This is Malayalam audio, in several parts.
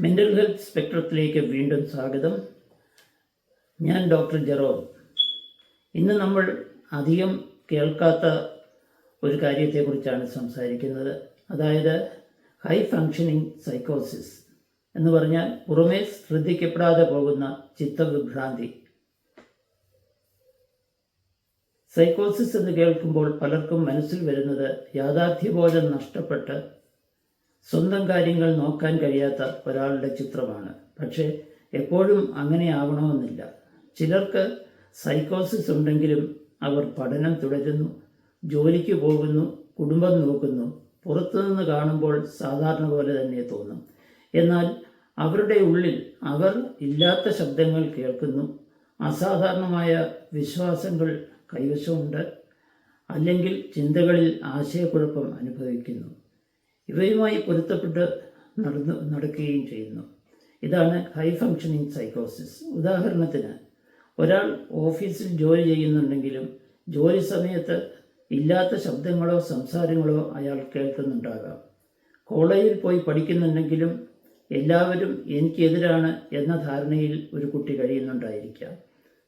മെന്റൽ ഹെൽത്ത് സ്പെക്ട്രത്തിലേക്ക് വീണ്ടും സ്വാഗതം. ഞാൻ ഡോക്ടർ ജെറോം. ഇന്ന് നമ്മൾ അധികം കേൾക്കാത്ത ഒരു കാര്യത്തെക്കുറിച്ചാണ് സംസാരിക്കുന്നത്. അതായത് ഹൈ ഫങ്ഷനിങ് സൈക്കോസിസ് എന്ന് പറഞ്ഞാൽ പുറമേ ശ്രദ്ധിക്കപ്പെടാതെ പോകുന്ന ചിത്തവിഭ്രാന്തി. സൈക്കോസിസ് എന്ന് കേൾക്കുമ്പോൾ പലർക്കും മനസ്സിൽ വരുന്നത് യാഥാർത്ഥ്യബോധം നഷ്ടപ്പെട്ട് സ്വന്തം കാര്യങ്ങൾ നോക്കാൻ കഴിയാത്ത ഒരാളുടെ ചിത്രമാണ്. പക്ഷേ എപ്പോഴും അങ്ങനെ ആവണമെന്നില്ല. ചിലർക്ക് സൈക്കോസിസ് ഉണ്ടെങ്കിലും അവർ പഠനം തുടരുന്നു ജോലിക്ക് പോകുന്നു കുടുംബം നോക്കുന്നു പുറത്തുനിന്ന് കാണുമ്പോൾ സാധാരണ പോലെ തന്നെ തോന്നും. എന്നാൽ അവരുടെ ഉള്ളിൽ അവർ ഇല്ലാത്ത ശബ്ദങ്ങൾ കേൾക്കുന്നു അസാധാരണമായ വിശ്വാസങ്ങൾ കൈവശമുണ്ട് അല്ലെങ്കിൽ ചിന്തകളിൽ ആശയക്കുഴപ്പം അനുഭവിക്കുന്നു. ഇവയുമായി പൊരുത്തപ്പെട്ട് നടന്നു നടക്കുകയും ചെയ്യുന്നു. ഇതാണ് ഹൈ ഫങ്ഷനിങ് സൈക്കോസിസ് ഉദാഹരണത്തിന് ഒരാൾ ഓഫീസിൽ ജോലി ചെയ്യുന്നുണ്ടെങ്കിലും ജോലി സമയത്ത് ഇല്ലാത്ത ശബ്ദങ്ങളോ സംസാരങ്ങളോ അയാൾ കേൾക്കുന്നുണ്ടാകാം. കോളേജിൽ പോയി പഠിക്കുന്നുണ്ടെങ്കിലും എല്ലാവരും എനിക്കെതിരാണ് എന്ന ധാരണയിൽ ഒരു കുട്ടി കഴിയുന്നുണ്ടായിരിക്കാം.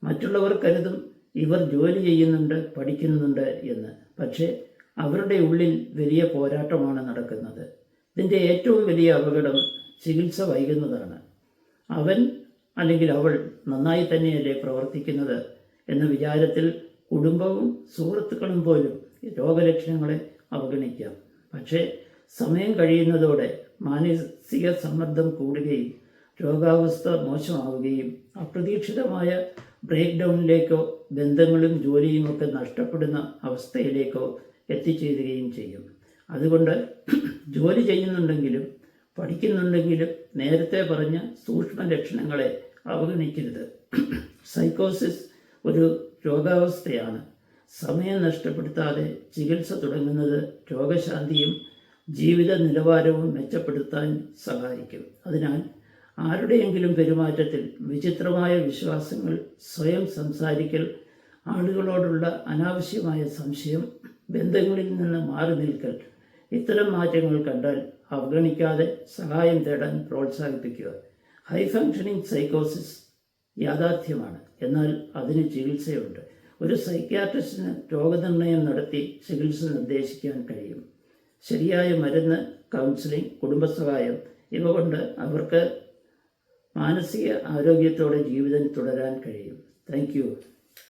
മറ്റുള്ളവർ കരുതും ഇവർ ജോലി ചെയ്യുന്നുണ്ട് പഠിക്കുന്നുണ്ട് എന്ന്. പക്ഷേ അവരുടെ ഉള്ളിൽ വലിയ പോരാട്ടമാണ് നടക്കുന്നത്. ഇതിന്റെ ഏറ്റവും വലിയ അപകടം ചികിത്സ വൈകുന്നതാണ്. അവൻ അല്ലെങ്കിൽ അവൾ നന്നായി തന്നെയല്ലേ പ്രവർത്തിക്കുന്നത് എന്ന വിചാരത്തിൽ കുടുംബവും സുഹൃത്തുക്കളും പോലും രോഗലക്ഷണങ്ങളെ അവഗണിക്കാം. പക്ഷേ സമയം കഴിയുന്നതോടെ മാനസിക സമ്മർദ്ദം കൂടുകയും രോഗാവസ്ഥ മോശമാവുകയും അപ്രതീക്ഷിതമായ ബ്രേക്ക് ഡൗണിലേക്കോ ബന്ധങ്ങളും ജോലിയുമൊക്കെ നഷ്ടപ്പെടുന്ന അവസ്ഥയിലേക്കോ എത്തിച്ചേരുകയും ചെയ്യും. അതുകൊണ്ട് ജോലി ചെയ്യുന്നുണ്ടെങ്കിലും പഠിക്കുന്നുണ്ടെങ്കിലും നേരത്തെ പറഞ്ഞ സൂക്ഷ്മ ലക്ഷണങ്ങളെ അവഗണിക്കരുത്. സൈക്കോസിസ് ഒരു രോഗാവസ്ഥയാണ്. സമയം നഷ്ടപ്പെടുത്താതെ ചികിത്സ തുടങ്ങുന്നത് രോഗശാന്തിയും ജീവിത നിലവാരവും മെച്ചപ്പെടുത്താൻ സഹായിക്കും. അതിനാൽ ആരുടെയെങ്കിലും പെരുമാറ്റത്തിൽ വിചിത്രമായ വിശ്വാസങ്ങൾ സ്വയം സംസാരിക്കൽ ആളുകളോടുള്ള അനാവശ്യമായ സംശയം ബന്ധങ്ങളിൽ നിന്ന് മാറി നിൽക്കൽ. ഇത്തരം മാറ്റങ്ങൾ കണ്ടാൽ അവഗണിക്കാതെ സഹായം തേടാൻ പ്രോത്സാഹിപ്പിക്കുക. ഹൈ ഫങ്ഷനിങ് സൈക്കോസിസ് യാഥാർത്ഥ്യമാണ്. എന്നാൽ അതിന് ചികിത്സയുണ്ട്. ഒരു സൈക്യാട്രിസ്റ്റിന് രോഗനിർണയം നടത്തി ചികിത്സ നിർദ്ദേശിക്കാൻ കഴിയും. ശരിയായ മരുന്ന് കൗൺസിലിംഗ് കുടുംബസഹായം ഇവ കൊണ്ട് അവർക്ക് മാനസിക ആരോഗ്യത്തോടെ ജീവിതം തുടരാൻ കഴിയും. താങ്ക്